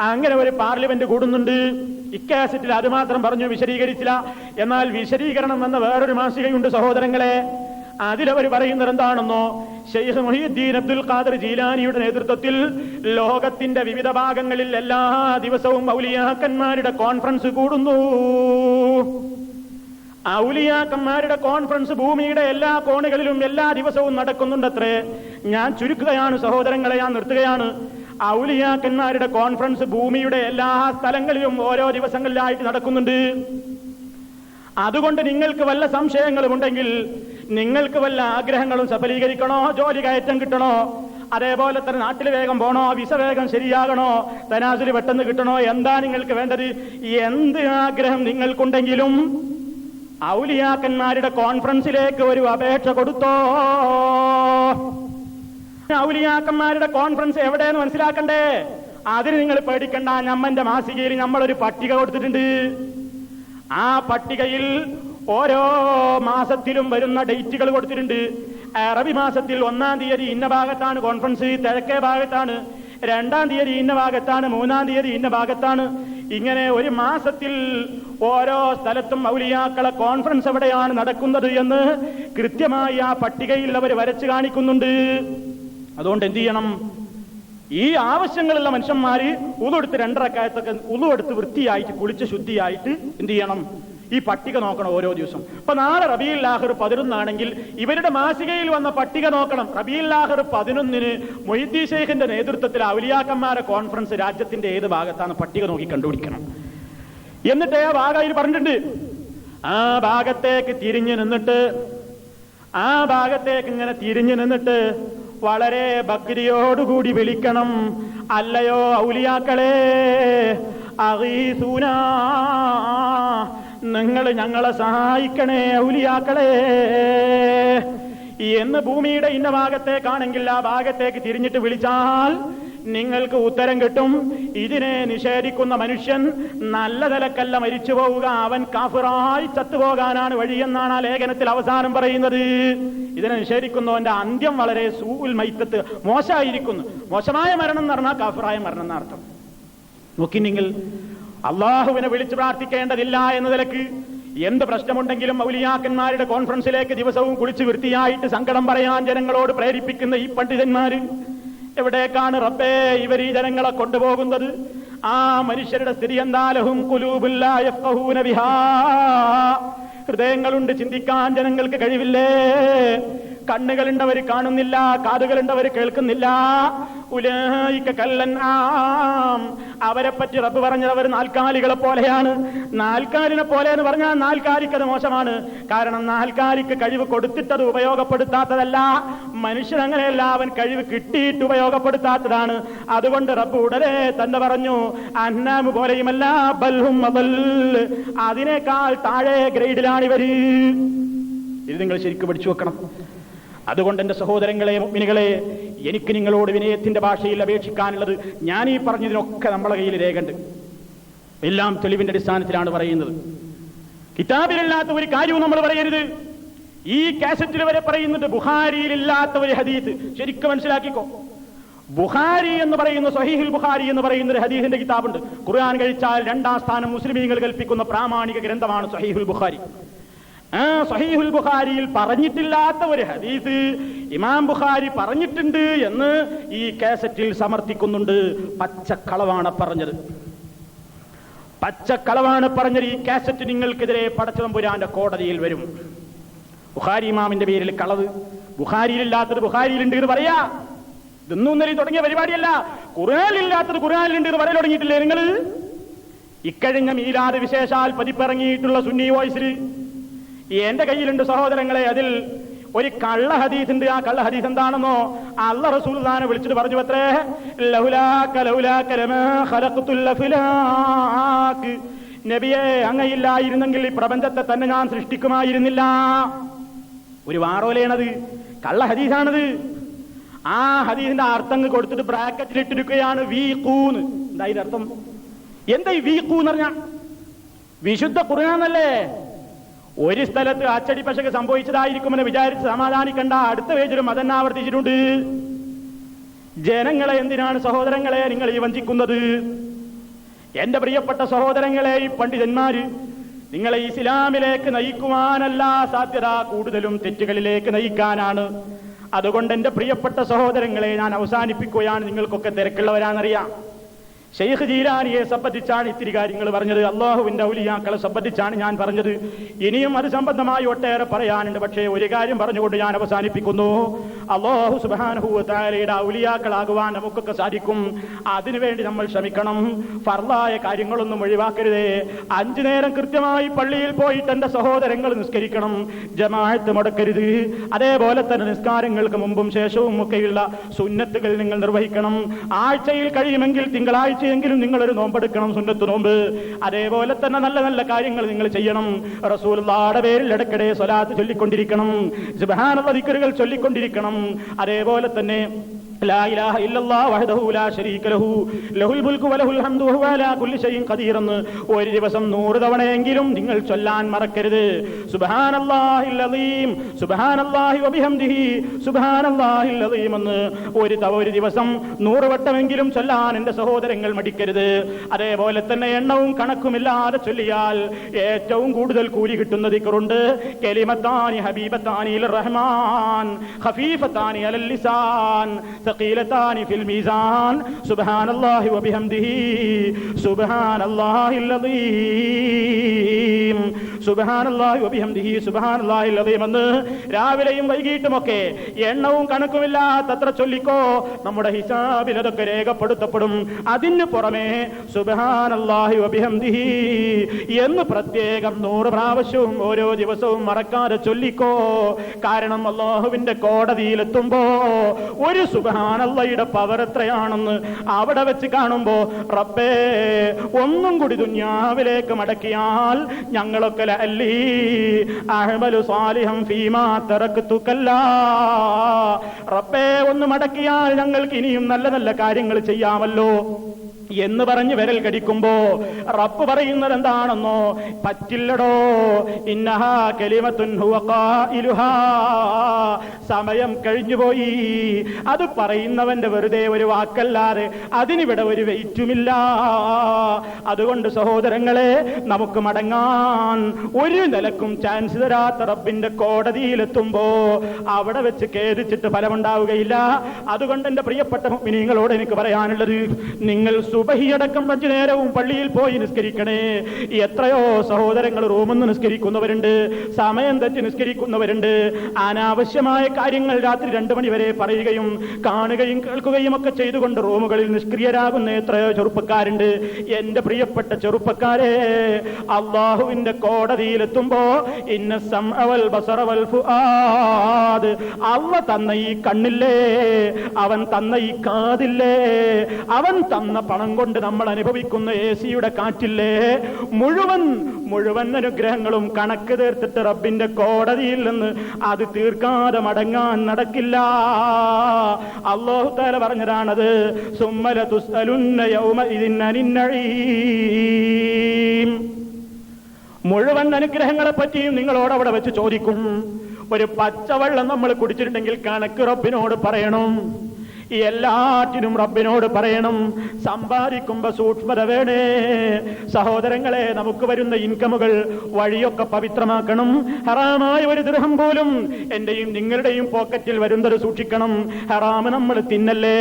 അങ്ങനെ ഒരു പാർലമെന്റ് കൂടുന്നുണ്ട്. ഇക്കാസറ്റിൽ അത് മാത്രം പറഞ്ഞു വിശദീകരിച്ചില്ല. എന്നാൽ വിശദീകരണം എന്ന വേറൊരു മാസികയുണ്ട് സഹോദരങ്ങളെ. അതിലവർ പറയുന്നത് എന്താണെന്നോ ഷെയ്ഖ് മൊഹീദ്ദീൻ അബ്ദുൽ ഖാദർ ജീലാനിയുടെ നേതൃത്വത്തിൽ ലോകത്തിന്റെ വിവിധ ഭാഗങ്ങളിൽ എല്ലാ ദിവസവും ഔലിയാക്കന്മാരുടെ കോൺഫറൻസ് കൂടുന്നു. ഔലിയാക്കന്മാരുടെ കോൺഫറൻസ് ഭൂമിയുടെ എല്ലാ കോണുകളിലും എല്ലാ ദിവസവും നടക്കുന്നുണ്ടത്രേ. ഞാൻ ചുരുക്കുകയാണ് സഹോദരങ്ങളെ ഞാൻ നിർത്തുകയാണ്. ഔലിയാക്കന്മാരുടെ കോൺഫറൻസ് ഭൂമിയുടെ എല്ലാ സ്ഥലങ്ങളിലും ഓരോ ദിവസങ്ങളിലായിട്ട് നടക്കുന്നുണ്ട്. അതുകൊണ്ട് നിങ്ങൾക്ക് വല്ല സംശയങ്ങളും ഉണ്ടെങ്കിൽ നിങ്ങൾക്ക് വല്ല ആഗ്രഹങ്ങളും സഫലീകരിക്കണോ? ജോലി കയറ്റം കിട്ടണോ? അതേപോലെ തന്നെ നാട്ടിൽ വേഗം പോണോ? വിസ വേഗം ശരിയാകണോ? തനാസിൽ പെട്ടെന്ന് കിട്ടണോ? എന്താ നിങ്ങൾക്ക് വേണ്ടത്? എന്ത് ആഗ്രഹം നിങ്ങൾക്കുണ്ടെങ്കിലും ഔലിയാക്കന്മാരുടെ കോൺഫറൻസിലേക്ക് ഒരു അപേക്ഷ കൊടുത്തോ? ഔലിയാക്കന്മാരുടെ കോൺഫറൻസ് എവിടെയെന്ന് മനസ്സിലാക്കണ്ടേ? അതിന് നിങ്ങൾ പേടിക്കണ്ട. ഞമ്മന്റെ മാസികയിൽ നമ്മളൊരു പട്ടിക കൊടുത്തിട്ടുണ്ട്. ആ പട്ടികയിൽ ഓരോ മാസത്തിലും വരുന്ന ഡേറ്റുകൾ കൊടുത്തിട്ടുണ്ട്. അറബി മാസത്തിൽ ഒന്നാം തീയതി ഇന്ന ഭാഗത്താണ് കോൺഫറൻസ് കിഴക്കേ ഭാഗത്താണ് രണ്ടാം തീയതി ഇന്ന ഭാഗത്താണ് മൂന്നാം തീയതി ഇന്ന ഭാഗത്താണ്. ഇങ്ങനെ ഒരു മാസത്തിൽ ഓരോ സ്ഥലത്തും ഔലിയാക്കളെ കോൺഫറൻസ് എവിടെയാണ് നടക്കുന്നത് എന്ന് കൃത്യമായി ആ പട്ടികയിൽ അവർ വരച്ചു കാണിക്കുന്നുണ്ട്. അതുകൊണ്ട് എന്ത് ചെയ്യണം? ഈ ആവശ്യങ്ങളുള്ള മനുഷ്യന്മാര് ഉതെടുത്ത് രണ്ടരക്കായത്തൊക്കെ ഉളുവെടുത്ത് വൃത്തിയായിട്ട് കുളിച്ച് ശുദ്ധിയായിട്ട് എന്ത് ചെയ്യണം? ഈ പട്ടിക നോക്കണം ഓരോ ദിവസം. അപ്പൊ നാളെ റബിയിൽ ലാഹർ പതിനൊന്നാണെങ്കിൽ ഇവരുടെ മാസികയിൽ വന്ന പട്ടിക നോക്കണം. റബിയിൽ ലാഹർ പതിനൊന്നിന് മൊയ്തി ഷെയ്ഖിന്റെ നേതൃത്വത്തിൽ ഔലിയാക്കന്മാരെ കോൺഫറൻസ് രാജ്യത്തിന്റെ ഏത് ഭാഗത്താണ് പട്ടിക നോക്കി കണ്ടുപിടിക്കണം. എന്നിട്ട് ആ ഭാഗം അതിൽ പറഞ്ഞിട്ടുണ്ട്. ആ ഭാഗത്തേക്ക് തിരിഞ്ഞു നിന്നിട്ട് ആ ഭാഗത്തേക്ക് ഇങ്ങനെ തിരിഞ്ഞു നിന്നിട്ട് വളരെ ഭക്തിയോടുകൂടി വിളിക്കണം. അല്ലയോ ഔലിയാക്കളെ അഗീസൂന നിങ്ങൾ ഞങ്ങളെ സഹായിക്കണേ ഔലിയാക്കളെ. എന്ന് ഭൂമിയുടെ ഇന്ന ഭാഗത്തേക്കാണെങ്കിൽ ആ ഭാഗത്തേക്ക് തിരിഞ്ഞിട്ട് വിളിച്ചാൽ നിങ്ങൾക്ക് ഉത്തരം കിട്ടും. ഇതിനെ നിഷേധിക്കുന്ന മനുഷ്യൻ നല്ല നിലക്കല്ല മരിച്ചു പോവുക. അവൻ കാഫിറായി ചത്തുപോകാനാണ് വഴിയെന്നാണ് ആ ലേഖനത്തിൽ അവസാനം പറയുന്നത്. ഇതിനെ നിഷേധിക്കുന്നവന്റെ അന്ത്യം വളരെ സൂൽ മൈത്തത്ത് മോശമായിരിക്കുന്നു. മോശമായ മരണം എന്ന് പറഞ്ഞാൽ കാഫിറായ മരണം എന്നർത്ഥം. നോക്കി നിങ്ങൾ അള്ളാഹുവിനെ വിളിച്ചു പ്രാർത്ഥിക്കേണ്ടതില്ല എന്ന നിലയ്ക്ക് എന്ത് പ്രശ്നമുണ്ടെങ്കിലും മൗലിയാക്കന്മാരുടെ കോൺഫറൻസിലേക്ക് ദിവസവും കുളിച്ചു വൃത്തിയായിട്ട് സങ്കടം പറയാൻ ജനങ്ങളോട് പ്രേരിപ്പിക്കുന്ന ഈ പണ്ഡിതന്മാര് എവിടേക്കാണ് റബ്ബേ ഇവർ ഈ ജനങ്ങളെ കൊണ്ടുപോകുന്നത്? ആ മനുഷ്യരുടെ സ്ഥിതി എന്താലഹും ഹൃദയങ്ങളുണ്ട് ചിന്തിക്കാൻ ജനങ്ങൾക്ക് കഴിവില്ലേ? കണ്ണുകളുണ്ടവർ കാണുന്നില്ല കാതുകളുണ്ടവർ കേൾക്കുന്നില്ല. കല്ലൻ ആം. അവരെ പറ്റി റബ്ബ് പറഞ്ഞത് അവർ നാൽക്കാലികളെ പോലെയാണ്. നാൽക്കാലിനെ പോലെ എന്ന് പറഞ്ഞാൽ നാൽക്കാലിക്ക് അത് മോശമാണ്. കാരണം നാൽക്കാലിക്ക് കഴിവ് കൊടുത്തിട്ടത് ഉപയോഗപ്പെടുത്താത്തതല്ല. മനുഷ്യൻ അങ്ങനെയല്ല അവൻ കഴിവ് കിട്ടിയിട്ട് ഉപയോഗപ്പെടുത്താത്തതാണ്. അതുകൊണ്ട് റബ്ബ് ഉടനെ തന്നെ പറഞ്ഞു അന്നാമ് പോലെയുമല്ല ബൽഹും അതിനേക്കാൾ താഴെ ഗ്രേഡിലാണ് ഇവർ. ഇത് നിങ്ങൾ ശരിക്കും പഠിച്ചു വെക്കണം. അതുകൊണ്ട് എന്റെ സഹോദരങ്ങളെ മിനികളെ എനിക്ക് നിങ്ങളോട് വിനയത്തിന്റെ ഭാഷയിൽ അപേക്ഷിക്കാനുള്ളത് ഞാൻ ഈ പറഞ്ഞതിനൊക്കെ നമ്മളെ കയ്യിൽ രേഖണ്ട് എല്ലാം തെളിവിന്റെ അടിസ്ഥാനത്തിലാണ് പറയുന്നത്. കിതാബിലില്ലാത്ത ഒരു കാര്യവും നമ്മൾ പറയരുത്. ഈ കാസറ്റിൽ വരെ പറയുന്നുണ്ട് ബുഹാരിയിലില്ലാത്ത ഒരു ഹദീസ്. ശരിക്കും മനസ്സിലാക്കിക്കോ. ബുഹാരി എന്ന് പറയുന്ന സഹീഹുൽ ബുഹാരി എന്ന് പറയുന്ന ഒരു ഹദീസിന്റെ കിതാബുണ്ട്. ഖുർആൻ കഴിച്ചാൽ രണ്ടാം സ്ഥാനം മുസ്ലിമീങ്ങൾ കൽപ്പിക്കുന്ന പ്രാമാണിക ഗ്രന്ഥമാണ് സഹീഹുൽ ബുഖാരി. ആ സഹീഹുൽ ബുഖാരിയിൽ പറഞ്ഞിട്ടില്ലാത്ത ഒരു ഹദീസ് ഇമാം ബുഖാരി പറഞ്ഞിട്ടുണ്ട് എന്ന് ഈ കാസറ്റിൽ സമർത്ഥിക്കുന്നുണ്ട്. പച്ചക്കളവാണ് പറഞ്ഞത്. പച്ചക്കളവാണ് പറഞ്ഞത്. ഈ കാസറ്റ് നിങ്ങൾക്കെതിരെ പടച്ചതമ്പുരാന്റെ കോടതിയിൽ വരും. ബുഖാരി ഇമാമിന്റെ പേരിൽ കളവ്. ബുഖാരിയിലില്ലാത്തത് ബുഖാരിയിലുണ്ട് എന്ന് പറയാ. ഇതൊന്നും ഇന്നലെ തുടങ്ങിയ പരിപാടിയല്ല. ഖുറാനിലില്ലാത്തത് ഖുറാനിലുണ്ട് എന്ന് പറയാൻ തുടങ്ങിയിട്ടില്ലേ നിങ്ങൾ? ഇക്കഴിഞ്ഞ മീലാദ് വിശേഷാൽ പതിപ്പിറങ്ങിയിട്ടുള്ള സുന്നി വോയിസിൽ എന്റെ കയ്യിലുണ്ട് സഹോദരങ്ങളെ അതിൽ ഒരു കള്ള ഹദീസ് ഉണ്ട് ആ കള്ള ഹദീസ് എന്താണെന്നോ അല്ല റസൂൽദാനെ വിളിച്ചിട്ട് പറഞ്ഞു അത്രേ അഫ്ലാക്ക് നബിയെ അങ്ങയില്ലായിരുന്നെങ്കിൽ ഈ പ്രപഞ്ചത്തെ തന്നെ ഞാൻ സൃഷ്ടിക്കുമായിരുന്നില്ല. ഒരു വാറോലയാണത് കള്ള ഹദീസാണത്. ആ ഹദീസിന്റെ അർത്ഥം കൊടുത്തിട്ട് ബ്രാക്കറ്റിൽ ഇട്ടിരിക്കുകയാണ് വി കൂന്ന് എന്താ ഇതിന്റെ അർത്ഥം? എന്താ ഈ വി കൂന്ന് പറഞ്ഞ? വിശുദ്ധ ഖുർആാനല്ലേ? ഒരു സ്ഥലത്ത് അച്ചടി പശക്ക് സംഭവിച്ചതായിരിക്കുമെന്ന് വിചാരിച്ച് സമാധാനിക്കണ്ട. അടുത്ത പേജിലും അതെന്നെ ആവർത്തിച്ചിട്ടുണ്ട്? ജനങ്ങളെ എന്തിനാണ് സഹോദരങ്ങളെ നിങ്ങൾ ഈ വഞ്ചിക്കുന്നത്? എന്റെ പ്രിയപ്പെട്ട സഹോദരങ്ങളെ ഈ പണ്ഡിതന്മാര് നിങ്ങളെ ഇസ്ലാമിലേക്ക് നയിക്കുവാനല്ല സാധ്യത കൂടുതലും തെറ്റുകളിലേക്ക് നയിക്കാനാണ്. അതുകൊണ്ട് എന്റെ പ്രിയപ്പെട്ട സഹോദരങ്ങളെ ഞാൻ അവസാനിപ്പിക്കുകയാണ്. നിങ്ങൾക്കൊക്കെ തിരക്കുള്ളവരാണെന്നറിയാം. ഷെയ്ഖ് ജീലാനിയെ സംബന്ധിച്ചാണ് ഇത്തിരി കാര്യങ്ങൾ പറഞ്ഞത്. അള്ളാഹുവിന്റെ ഔലിയാക്കളെ സംബന്ധിച്ചാണ് ഞാൻ പറഞ്ഞത്. ഇനിയും അത് സംബന്ധമായി ഒട്ടേറെ പറയാനുണ്ട്. പക്ഷേ ഒരു കാര്യം പറഞ്ഞുകൊണ്ട് ഞാൻ അവസാനിപ്പിക്കുന്നു. അള്ളാഹു സുബാനുഭൂത്താലയുടെ ഔലിയാക്കളാകുവാൻ നമുക്കൊക്കെ സാധിക്കും. അതിനുവേണ്ടി നമ്മൾ ശ്രമിക്കണം. ഫർലായ കാര്യങ്ങളൊന്നും ഒഴിവാക്കരുതേ. അഞ്ചു നേരം കൃത്യമായി പള്ളിയിൽ പോയിട്ട് എന്റെ സഹോദരങ്ങൾ നിസ്കരിക്കണം. ജമാഅത്ത് മുടക്കരുത്. അതേപോലെ തന്നെ നിസ്കാരങ്ങൾക്ക് മുമ്പും ശേഷവും ഒക്കെയുള്ള സുന്നത്തുകൾ നിങ്ങൾ നിർവഹിക്കണം. ആഴ്ചയിൽ കഴിയുമെങ്കിൽ തിങ്കളാഴ്ചയെങ്കിലും നിങ്ങൾ ഒരു നോമ്പെടുക്കണം സുന്നത്ത് നോമ്പ്? അതേപോലെ തന്നെ നല്ല നല്ല കാര്യങ്ങൾ നിങ്ങൾ ചെയ്യണം. റസൂലുള്ളാടെ പേരിൽ ഇടയ്ക്കിടെ സ്വലാത്ത് ചൊല്ലിക്കൊണ്ടിരിക്കണം. സുബ്ഹാനല്ലാഹ് ദിക്റുകൾ ചൊല്ലിക്കൊണ്ടിരിക്കണം. അതേപോലെ തന്നെ لا إله ഒരു ദിവസം നൂറ് തവണയെങ്കിലും നിങ്ങൾ ചൊല്ലാൻ മറക്കരുത്. അലീം അലീം എന്ന് ഒരു തവ ഒരു ദിവസം നൂറ് വട്ടമെങ്കിലും ചൊല്ലാൻ എന്റെ സഹോദരങ്ങൾ മടിക്കരുത്. അതേപോലെ തന്നെ എണ്ണവും കണക്കുമില്ലാതെ ചൊല്ലിയാൽ ഏറ്റവും കൂടുതൽ കൂലി കിട്ടുന്ന ഇക്കറുണ്ട് കെലിമത്താനി ഹബീബത്താനി റഹ്മാൻ ഹഫീഫത്താനി അലല്ലിസാൻ ثقيلتان في الميزان سبحان الله وبحمده سبحان الله العظيم സുബഹാൻ അള്ളാഹി വബിഹംദിഹി സുബഹാൻ അള്ളാഹി അലീം എന്ന് രാവിലെയും വൈകിട്ടുമൊക്കെ എണ്ണവും കണക്കുമില്ലാത്തത്ര ചൊല്ലിക്കോ നമ്മുടെ ഹിസാബിൽ അതൊക്കെ രേഖപ്പെടുത്തപ്പെടും അതിന് പുറമെ സുബഹാൻ അള്ളാഹി വബിഹംദിഹി എന്ന് പ്രത്യേകം നൂറ് പ്രാവശ്യവും ഓരോ ദിവസവും മറക്കാതെ ചൊല്ലിക്കോ കാരണം അള്ളാഹുവിന്റെ കോടതിയിലെത്തുമ്പോ ഒരു സുബ സുബഹാനല്ലയുടെ പവർ എത്രയാണെന്ന് അവിടെ വെച്ച് കാണുമ്പോ റബ്ബേ ഒന്നും കൂടി ദുന്യാവിലേക്ക് മടക്കിയാൽ ഞങ്ങളൊക്കെ അല്ലീ അഹ്മലു സാലിഹം ഫീമാ തറക്തുകല്ല. റബ്ബേ ഒന്ന് മടക്കിയാൽ ഞങ്ങൾക്ക് ഇനിയും നല്ല നല്ല കാര്യങ്ങൾ ചെയ്യാമല്ലോ. എന്ന് പറഞ്ഞ് വിരൽ കടിക്കുമ്പോ റബ്ബ് പറയുന്നത് എന്താണെന്നോ പറ്റില്ലടോ. ഇന്നഹ കലിമത്തുൻ. സമയം കഴിഞ്ഞുപോയി അത് പറയുന്നവന്റെ വെറുതെ ഒരു വാക്കല്ലാതെ അതിനിവിടെ ഒരു വെയിറ്റുമില്ല. അതുകൊണ്ട് സഹോദരങ്ങളെ നമുക്ക് മടങ്ങാൻ ഒരു നിലക്കും ചാൻസ് തരാത്ത റബ്ബിന്റെ കോടതിയിലെത്തുമ്പോ അവിടെ വെച്ച് ഖേദിച്ചിട്ട് ഫലമുണ്ടാവുകയില്ല. അതുകൊണ്ട് എന്റെ പ്രിയപ്പെട്ട മിനിങ്ങളോട് എനിക്ക് പറയാനുള്ളത് നിങ്ങൾ സുബഹിയടക്കം അഞ്ചു നേരവും പള്ളിയിൽ പോയി നിസ്കരിക്കണേ. എത്രയോ സഹോദരങ്ങൾ റൂമെന്ന് നിസ്കരിക്കുന്നവരുണ്ട് സമയം തെറ്റി നിസ്കരിക്കുന്നവരുണ്ട്. അനാവശ്യമായ കാര്യങ്ങൾ രാത്രി രണ്ടു മണിവരെ പറയുകയും കാണുകയും കേൾക്കുകയും ഒക്കെ ചെയ്തുകൊണ്ട് റൂമുകളിൽ നിഷ്ക്രിയരാകുന്ന എത്രയോ ചെറുപ്പക്കാരുണ്ട്. എന്റെ പ്രിയപ്പെട്ട ചെറുപ്പക്കാരെ അള്ളാഹുവിന്റെ കോടതിയിലെത്തുമ്പോ ഇന്ന സംഅവൽ ബസറവൽ ഫുആദ്. അള്ള തന്ന ഈ കണ്ണില്ലേ അവൻ തന്ന ഈ കാതില്ലേ അവൻ തന്ന പണം കൊണ്ട് നമ്മൾ അനുഭവിക്കുന്ന എ സിയുടെ കാറ്റില്ലേ? മുഴുവൻ മുഴുവൻ അനുഗ്രഹങ്ങളും കണക്ക് തീർത്തിട്ട് റബ്ബിന്റെ കോടതിയിൽ നിന്ന് അത് തീർക്കാതെ മടങ്ങാൻ നടക്കില്ല. അള്ളാഹു താല പറഞ്ഞതാണത് സുമ്മല മുഴുവൻ അനുഗ്രഹങ്ങളെ പറ്റിയും നിങ്ങളോട് അവിടെ വെച്ച് ചോദിക്കും. ഒരു പച്ചവെള്ളം നമ്മൾ കുടിച്ചിട്ടുണ്ടെങ്കിൽ കണക്ക് റബ്ബിനോട് പറയണം. എല്ലാറ്റിനും റബ്ബിനോട് പറയണം. സമ്പാദിക്കുമ്പോ സൂക്ഷ്മത വേണേ. സഹോദരങ്ങളെ നമുക്ക് വരുന്ന ഇൻകമുകൾ വഴിയൊക്കെ പവിത്രമാക്കണം. ഹറാമായ ഒരു ദൃഹം പോലും എന്റെയും നിങ്ങളുടെയും പോക്കറ്റിൽ വരുന്നത് സൂക്ഷിക്കണം. ഹറാമ് നമ്മൾ തിന്നല്ലേ?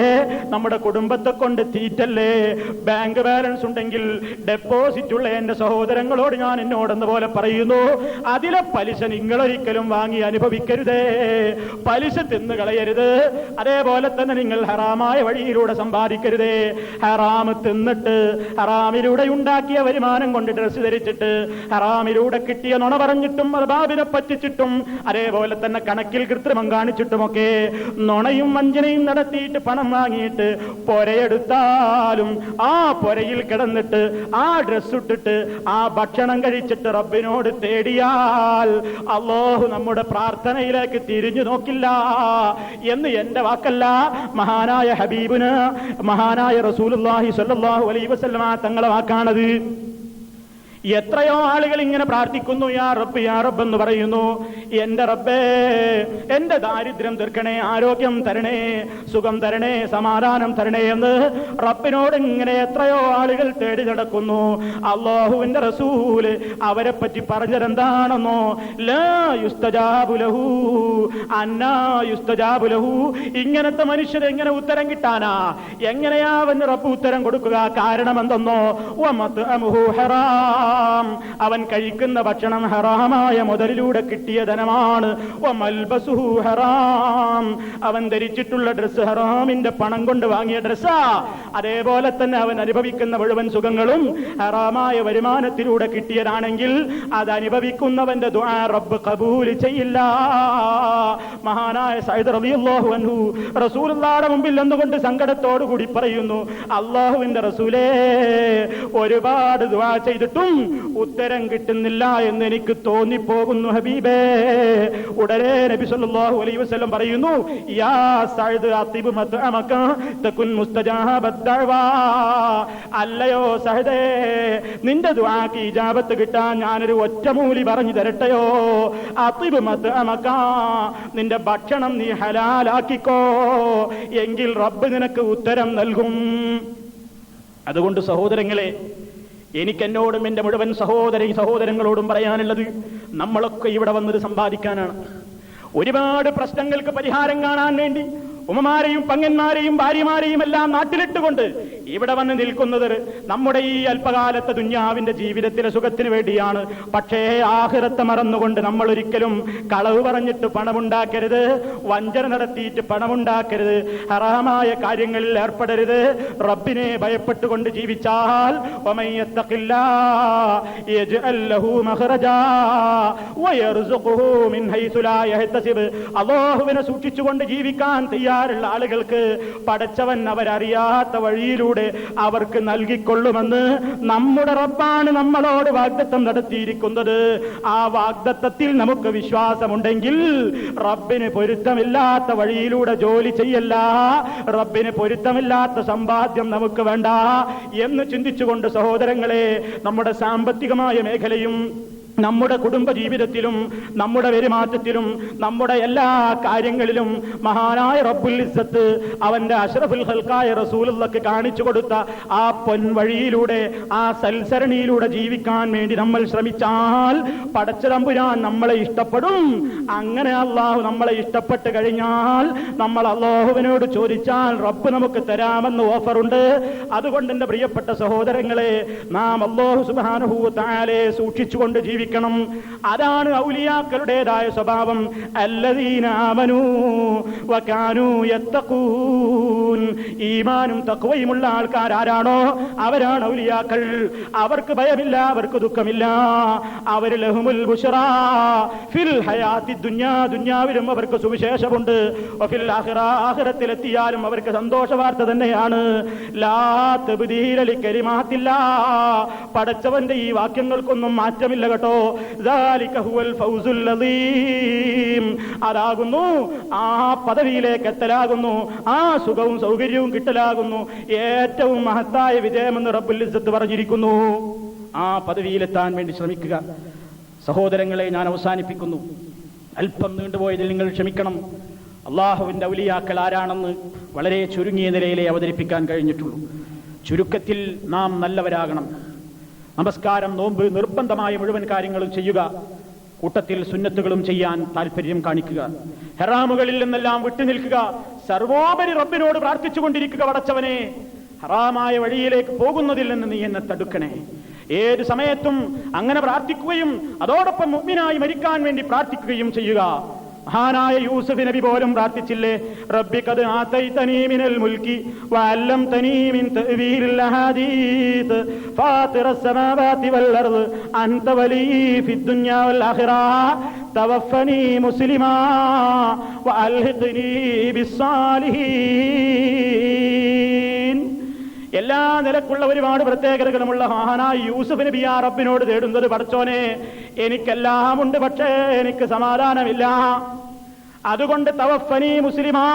നമ്മുടെ കുടുംബത്തെ കൊണ്ട് തീറ്റല്ലേ? ബാങ്ക് ബാലൻസ് ഉണ്ടെങ്കിൽ ഡെപ്പോസിറ്റ് ഉള്ള എന്റെ സഹോദരങ്ങളോട് ഞാൻ എന്നോടെന്ന പോലെ പറയുന്നു. അതിലെ പലിശ നിങ്ങളൊരിക്കലും വാങ്ങി അനുഭവിക്കരുതേ. പലിശ തിന്നു കളയരുത്. അതേപോലെ തന്നെ നിങ്ങൾ ഹറാമായ വഴിയിലൂടെ സമ്പാദിക്കരുതേ. ഹറാമ് തിന്നിട്ട് ഹറാമിലൂടെ ഉണ്ടാക്കിയ വരുമാനം കൊണ്ട് ഡ്രസ്സ് ധരിച്ചിട്ട് ഹറാമിലൂടെ കിട്ടിയ നുണ പറഞ്ഞിട്ടും ബാബിനെ പറ്റിച്ചിട്ടും അതേപോലെ തന്നെ കണക്കിൽ കൃത്രിമം കാണിച്ചിട്ടുമൊക്കെ നുണയും വഞ്ചനയും നടത്തിയിട്ട് പണം വാങ്ങിയിട്ട് പൊരയെടുത്താലും ആ പൊരയിൽ കിടന്നിട്ട് ആ ഡ്രസ് ഇട്ടിട്ട് ആ ഭക്ഷണം കഴിച്ചിട്ട് റബ്ബിനോട് തേടിയാൽ അള്ളാഹു നമ്മുടെ പ്രാർത്ഥനയിലേക്ക് തിരിഞ്ഞു നോക്കില്ല എന്ന് എന്റെ വാക്കല്ല. മഹാനായ ഹബീബിന് മഹാനായ സ്വല്ലല്ലാഹു അലൈഹി വസല്ലമ തങ്ങളെ വാക്കാണത്. എത്രയോ ആളുകൾ ഇങ്ങനെ പ്രാർത്ഥിക്കുന്നു യാ റബ്ബ് യാ റബ്ബ് എന്ന് പറയുന്നു. എന്റെ റബ്ബേ എന്റെ ദാരിദ്ര്യം തീർക്കണേ ആരോഗ്യം തരണേ സുഖം തരണേ സമാധാനം തരണേ എന്ന് റബ്ബിനോട് ഇങ്ങനെ എത്രയോ ആളുകൾ തേടി നടക്കുന്നു. അള്ളാഹുവിന്റെ റസൂൽ അവരെ പറ്റി പറഞ്ഞതെന്താണെന്നോ ലാ യുസ്തജാബു ലഹു അന്നാ യുസ്തജാബു ലഹു. ഇങ്ങനത്തെ മനുഷ്യർ എങ്ങനെ ഉത്തരം കിട്ടാനാ? എങ്ങനെയാ അവന് റബ്ബ് ഉത്തരം കൊടുക്കുക? കാരണം എന്തെന്നോ വമത്അമുഹു ഹറാം. അവൻ കഴിക്കുന്ന ഭക്ഷണം ഹറാമായ മുതലിലൂടെ കിട്ടിയ ധനമാണ്. ഹറാം. അവൻ ധരിച്ചിട്ടുള്ള ഡ്രസ്സ് ഹറാമിന്റെ പണം കൊണ്ട് വാങ്ങിയ ഡ്രസ്സാ അതേപോലെ തന്നെ അവൻ അനുഭവിക്കുന്ന മുഴുവൻ സുഖങ്ങളും ഹറാമായ വരുമാനത്തിലൂടെ കിട്ടിയതാണെങ്കിൽ അത് അനുഭവിക്കുന്നവന്റെ റബ്ബ് കബൂൽ ചെയ്യില്ല. മഹാനായ സൈദ് റളിയല്ലാഹു അൻഹു റസൂലുള്ളാഹിയുടെ മുമ്പിൽ എന്തുകൊണ്ട് സങ്കടത്തോടു കൂടി പറയുന്നു? അള്ളാഹുവിന്റെ റസൂലേ ഒരുപാട് ദുആ ചെയ്തിട്ടും ഉത്തരം കിട്ടുന്നില്ല എന്ന് എനിക്ക് തോന്നിപ്പോകുന്നു ഹബീബേ. ഉടനെ നബി സല്ലല്ലാഹു അലൈഹി വസല്ലം പറയുന്നു യാ സഅദ് അത്തിബ് മത്അമക തകുൻ മുസ്തജാബ ദഅവാ അല്ലയോ സഹദേ നിന്റെ ദുആക്ക് ഇജാബത്ത് കിട്ടാൻ ഞാനൊരു ഒറ്റമൂലി പറഞ്ഞു തരട്ടെയോ? അത്തിബ് മത്അമക നിന്റെ ഭക്ഷണം നീ ഹലാലാക്കിക്കോ എങ്കിൽ റബ്ബ് നിനക്ക് ഉത്തരം നൽകും. അതുകൊണ്ട് സഹോദരങ്ങളെ എനിക്കെന്നോടും എന്റെ മുഴുവൻ സഹോദരി സഹോദരങ്ങളോടും പറയാനുള്ളത് നമ്മളൊക്കെ ഇവിടെ വന്നത് സമ്പാദിക്കാനാണ്. ഒരുപാട് പ്രശ്നങ്ങൾക്ക് പരിഹാരം കാണാൻ വേണ്ടി ഉമ്മമാരെയും പങ്ങന്മാരെയും ഭാര്യമാരെയും എല്ലാം നാട്ടിലിട്ടുകൊണ്ട് ഇവിടെ വന്ന് നിൽക്കുന്നത് നമ്മുടെ ഈ അല്പകാലത്തെ ദുഞ്ഞാവിന്റെ ജീവിതത്തിലെ സുഖത്തിന് വേണ്ടിയാണ്. പക്ഷേ ആഹൃതത്തെ മറന്നുകൊണ്ട് നമ്മൾ ഒരിക്കലും കളവ് പറഞ്ഞിട്ട് പണമുണ്ടാക്കരുത്. വഞ്ചന നടത്തിയിട്ട് പണമുണ്ടാക്കരുത്. ഹറാമായ കാര്യങ്ങളിൽ ഏർപ്പെടരുത്. റബ്ബിനെ ഭയപ്പെട്ടുകൊണ്ട് ജീവിച്ചാൽ സൂക്ഷിച്ചുകൊണ്ട് ജീവിക്കാൻ തയ്യാറുള്ള ആളുകൾക്ക് പടച്ചവൻ അവരറിയാത്ത വഴിയിലൂടെ അവർക്ക് നൽകിക്കൊള്ളുമെന്ന് നമ്മുടെ റബ്ബാണ് നമ്മളോട് വാഗ്ദത്തം നടത്തിയിരിക്കുന്നത്. ആ വാഗ്ദത്തത്തിൽ നമുക്ക് വിശ്വാസമുണ്ടെങ്കിൽ റബ്ബിന് പൊരുത്തമില്ലാത്ത വഴിയിലൂടെ ജോലി ചെയ്യല്ല. റബ്ബിന് പൊരുത്തമില്ലാത്ത സമ്പാദ്യം നമുക്ക് വേണ്ട എന്ന് ചിന്തിച്ചുകൊണ്ട് സഹോദരങ്ങളെ നമ്മുടെ സാമ്പത്തികമായ മേഖലയും നമ്മുടെ കുടുംബ ജീവിതത്തിലും നമ്മുടെ പെരുമാറ്റത്തിലും നമ്മുടെ എല്ലാ കാര്യങ്ങളിലും മഹാനായ റബ്ബുൽ ഇസ്സത്ത് അവന്റെ അഷ്റഫുൽ ഹൽക്കായ റസൂലുള്ളക്ക് കാണിച്ചു കൊടുത്ത ആ പൊൻവഴിയിലൂടെ ആ സൽസരണിയിലൂടെ ജീവിക്കാൻ വേണ്ടി നമ്മൾ ശ്രമിച്ചാൽ പടച്ചതമ്പുരാൻ നമ്മളെ ഇഷ്ടപ്പെടും. അങ്ങനെ അള്ളാഹു നമ്മളെ ഇഷ്ടപ്പെട്ട് കഴിഞ്ഞാൽ നമ്മൾ അള്ളാഹുവിനോട് ചോദിച്ചാൽ റബ്ബ് നമുക്ക് തരാമെന്ന് ഓഫറുണ്ട്. അതുകൊണ്ട് എന്റെ പ്രിയപ്പെട്ട സഹോദരങ്ങളെ നാം അള്ളാഹു സുബാനുഭൂത്താലെ താലെ സൂക്ഷിച്ചുകൊണ്ട് ജീവിക്കണം. അതാണ് ഔലിയാക്കളുടേതായ സ്വഭാവം. ഈമാനും തക്കുവയുമുള്ള ആൾക്കാർ ആരാണോ? അവരാണ് ഔലിയാക്കൾ. അവർക്ക് ഭയമില്ല അവർക്ക് ദുഃഖമില്ല. അവർ ലഹുമുൽ ഫിൽ ഹയാത്തി ദുനിയാ ദുനിയാവിലും അവർക്ക് സുവിശേഷമുണ്ട്. ആഖിറ ആഖിറത്തിലെത്തിയാലും അവർക്ക് സന്തോഷ വാർത്ത തന്നെയാണ്. ലാ തബ്ദീല കരിമാത്തില്ല പടച്ചവന്റെ ഈ വാക്യങ്ങൾക്കൊന്നും മാറ്റമില്ല കേട്ടോ. പറയുന്നു അതാകുന്നു ആ പദവിയിലേക്ക് എത്തലാകുന്നു ആ സുഖവും സൗകര്യവും കിട്ടലാകുന്നു ഏറ്റവും മഹത്തായ വിജയമെന്ന് റബ്ബുൽ ഇസ്സത്ത് പറഞ്ഞിരിക്കുന്നു. ആ പദവിയിലെത്താൻ വേണ്ടി ശ്രമിക്കുക. സഹോദരങ്ങളെ ഞാൻ അവസാനിപ്പിക്കുന്നു. അല്പം നീണ്ടുപോയതിൽ നിങ്ങൾ ക്ഷമിക്കണം. അള്ളാഹുവിന്റെ ഔലിയാക്കൾ ആരാണെന്ന് വളരെ ചുരുങ്ങിയ നിലയിലെ അവതരിപ്പിക്കാൻ കഴിഞ്ഞിട്ടുള്ളൂ. ചുരുക്കത്തിൽ നാം നല്ലവരാകണം. നമസ്കാരം നോമ്പ് നിർബന്ധമായ മുഴുവൻ കാര്യങ്ങളും ചെയ്യുക. കൂട്ടത്തിൽ സുന്നത്തുകളും ചെയ്യാൻ താല്പര്യം കാണിക്കുക. ഹെറാമുകളിൽ നിന്നെല്ലാം വിട്ടുനിൽക്കുക സർവോപരി റബ്ബിനോട് പ്രാർത്ഥിച്ചുകൊണ്ടിരിക്കുക വടച്ചവനെ ഹറാമായ വഴിയിലേക്ക് പോകുന്നതിൽ നിന്ന് നീ എന്നെ തടുക്കണേ. ഏത് സമയത്തും അങ്ങനെ പ്രാർത്ഥിക്കുകയും അതോടൊപ്പം മുഗ്മിനായി മരിക്കാൻ വേണ്ടി പ്രാർത്ഥിക്കുകയും ചെയ്യുക. മഹാനായ യൂസഫ് നബി പോലും പ്രാർത്ഥിച്ചില്ലേ? റബ്ബിക്കത് ആത്തൈ മിനൽ മുൽക്കി വഅല്ലംതനീ മിൻ തഅവീലിൽ അഹാദീത് ഫാത്തിറസ് സമാവാതി വൽ അർദ് അൻത വലി ഫിദ് ദുനിയാ വൽ ആഖിറ തവഫനി മുസ്ലിമാ വഅൽഹിഖ്നി ബിസ്സാലിഹീൻ. എല്ലാ നിലക്കുള്ള ഒരുപാട് പ്രത്യേകതകളുമുള്ള മഹാനായ യൂസുഫ് നബി ആ റബ്ബിനോട് തേടുന്നത്. പഠിച്ചോനെ എനിക്കെല്ലാം ഉണ്ട് പക്ഷേ എനിക്ക് സമാധാനമില്ല. അതുകൊണ്ട് തവഫനി മുസ്ലിമാ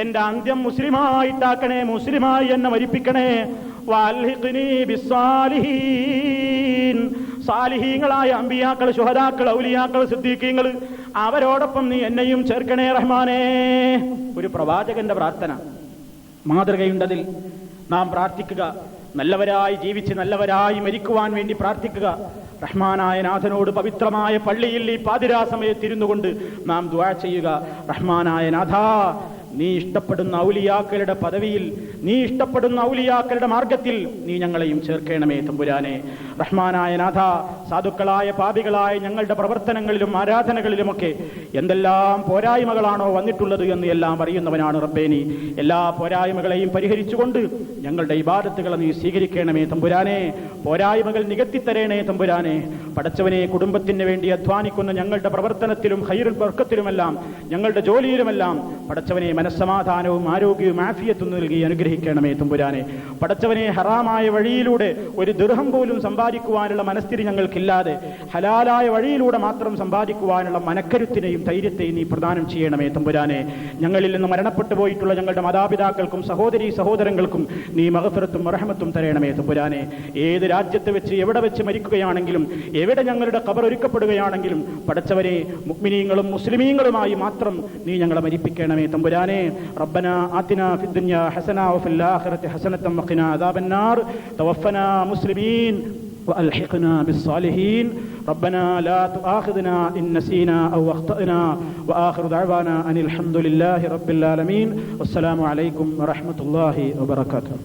എന്റെ അന്ത്യം മുസ്ലിമായിട്ടാക്കണേ മുസ്ലിമായി എന്നെ മരിപ്പിക്കണേ. സാലിഹീങ്ങളായ അമ്പിയാക്കൾ ശുഹദാക്കൾ ഔലിയാക്കൾ സിദ്ദീഖീങ്ങൾ അവരോടൊപ്പം നീ എന്നെയും ചേർക്കണേ റഹ്മാനേ. ഒരു പ്രവാചകന്റെ പ്രാർത്ഥന. മാതൃകയുണ്ടതിൽ നാം പ്രാർത്ഥിക്കുക. നല്ലവരായി ജീവിച്ച് നല്ലവരായി മരിക്കുവാൻ വേണ്ടി പ്രാർത്ഥിക്കുക. റഹ്മാനായ നാഥനോട് പവിത്രമായ പള്ളിയിൽ ഈ പാതിരാ സമയത്തിരുന്നു കൊണ്ട് നാം ദ്വാ ചെയ്യുക. റഹ്മാനായ നാഥ നീ ഇഷ്ടപ്പെടുന്ന ഔലിയാക്കളുടെ പദവിയിൽ നീ ഇഷ്ടപ്പെടുന്ന ഔലിയാക്കളുടെ മാർഗത്തിൽ നീ ഞങ്ങളെയും ചേർക്കണമേ തമ്പുരാനെ. റഹ്മാനായ നാഥ സാധുക്കളായ പാപികളായ ഞങ്ങളുടെ പ്രവർത്തനങ്ങളിലും ആരാധനകളിലുമൊക്കെ എന്തെല്ലാം പോരായ്മകളാണോ വന്നിട്ടുള്ളത് എന്ന് എല്ലാം അറിയുന്നവനാണ് റബ്ബേനി എല്ലാ പോരായ്മകളെയും പരിഹരിച്ചുകൊണ്ട് ഞങ്ങളുടെ ഇബാദത്തുകളെ നീ സ്വീകരിക്കണമേ തമ്പുരാനെ. പോരായ്മകൾ നികത്തിത്തരേണേ തമ്പുരാനെ. പടച്ചവനെ കുടുംബത്തിന് വേണ്ടി അധ്വാനിക്കുന്ന ഞങ്ങളുടെ പ്രവർത്തനത്തിലും ഹൈറുൽ വർക്കത്തിലുമെല്ലാം ഞങ്ങളുടെ ജോലിയിലുമെല്ലാം പടച്ചവനെ മനസ്സമാധാനവും ആരോഗ്യവും ആഫിയത്തും നൽകി അനുഗ്രഹിക്കണമേ തുമ്പുരാനെ. പടച്ചവനെ ഹറാമായ വഴിയിലൂടെ ഒരു ദൃഹം പോലും സമ്പാദിക്കുവാനുള്ള മനസ്ഥിതി ഞങ്ങൾക്കില്ലാതെ ഹലാലായ വഴിയിലൂടെ മാത്രം സമ്പാദിക്കുവാനുള്ള മനക്കരുത്തിനെയും ധൈര്യത്തെയും നീ പ്രദാനം ചെയ്യണമേ തമ്പുരാനെ. ഞങ്ങളിൽ നിന്ന് മരണപ്പെട്ടു പോയിട്ടുള്ള ഞങ്ങളുടെ മാതാപിതാക്കൾക്കും സഹോദരി സഹോദരങ്ങൾക്കും നീ മഹഫിറത്തും റഹമത്തും തരയണമേ തമ്പുരാനെ. ഏത് രാജ്യത്ത് വെച്ച് എവിടെ വെച്ച് മരിക്കുകയാണെങ്കിലും എവിടെ ഞങ്ങളുടെ കബർ ഒരുക്കപ്പെടുകയാണെങ്കിലും പടച്ചവരെ മുക്മിനീങ്ങളും മുസ്ലിമീങ്ങളുമായി മാത്രം നീ ഞങ്ങളെ മരിപ്പിക്കണമേ തമ്പുരാനെ. റബ്ബന ആത്തിന ഫിദ്ദുന്യ ഹസന وفي الآخرة حسنة وقنا عذاب النار. توفنا مسلمين وألحقنا بالصالحين. ربنا لا تؤاخذنا إن نسينا أو أخطأنا. وآخر دعوانا أن الحمد لله رب العالمين. والسلام عليكم ورحمة الله وبركاته.